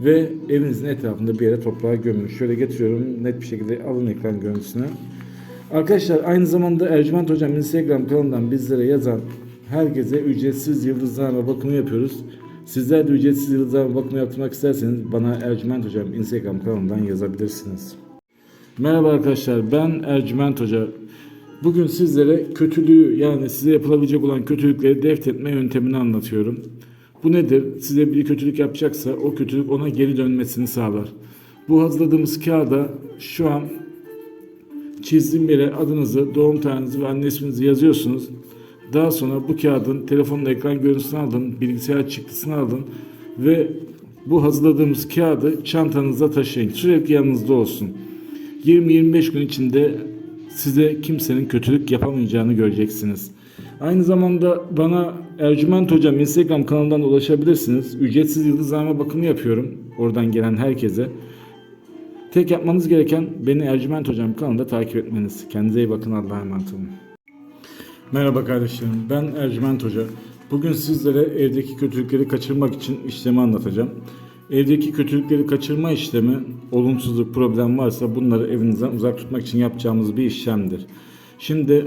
ve evinizin etrafında bir yere toprağa gömün. Şöyle getiriyorum net bir şekilde alın ekran görüntüsünü. Arkadaşlar aynı zamanda Ercüment Hocam Instagram kanalından bizlere yazan herkese ücretsiz yıldızlarla bakımı yapıyoruz. Sizler de ücretsiz yıldızlarla bakımı yaptırmak isterseniz bana Ercüment Hocam Instagram kanalından yazabilirsiniz. Merhaba arkadaşlar ben Ercüment Hoca. Bugün sizlere kötülüğü yani size yapılabilecek olan kötülükleri deft etme yöntemini anlatıyorum. Bu nedir? Size bir kötülük yapacaksa o kötülük ona geri dönmesini sağlar. Bu hazırladığımız kağıda şu an çizdiğim yere adınızı, doğum tarihinizi ve anne isminizi yazıyorsunuz. Daha sonra bu kağıdın telefonun ekran görüntüsünü alın, bilgisayar çıktısını alın ve bu hazırladığımız kağıdı çantanızda taşıyın. Sürekli yanınızda olsun. 20-25 gün içinde size kimsenin kötülük yapamayacağını göreceksiniz. Aynı zamanda bana Ercüment Hocam Instagram kanalından ulaşabilirsiniz. Ücretsiz yıldızlarma bakımı yapıyorum. Oradan gelen herkese. Tek yapmanız gereken beni Ercüment Hocam kanalında takip etmeniz. Kendinize iyi bakın. Allah'a emanet olun. Merhaba kardeşlerim. Ben Ercüment Hoca. Bugün sizlere evdeki kötülükleri kaçırmak için işlemi anlatacağım. Evdeki kötülükleri kaçırma işlemi, olumsuzluk, problem varsa bunları evinizden uzak tutmak için yapacağımız bir işlemdir. Şimdi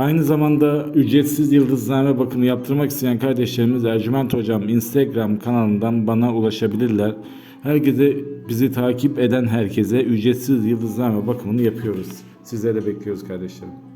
Aynı zamanda ücretsiz yıldızlarına bakımı yaptırmak isteyen kardeşlerimiz Ercüment Hocam Instagram kanalından bana ulaşabilirler. Herkese bizi takip eden herkese ücretsiz yıldızlarına bakımını yapıyoruz. Sizleri bekliyoruz kardeşlerim.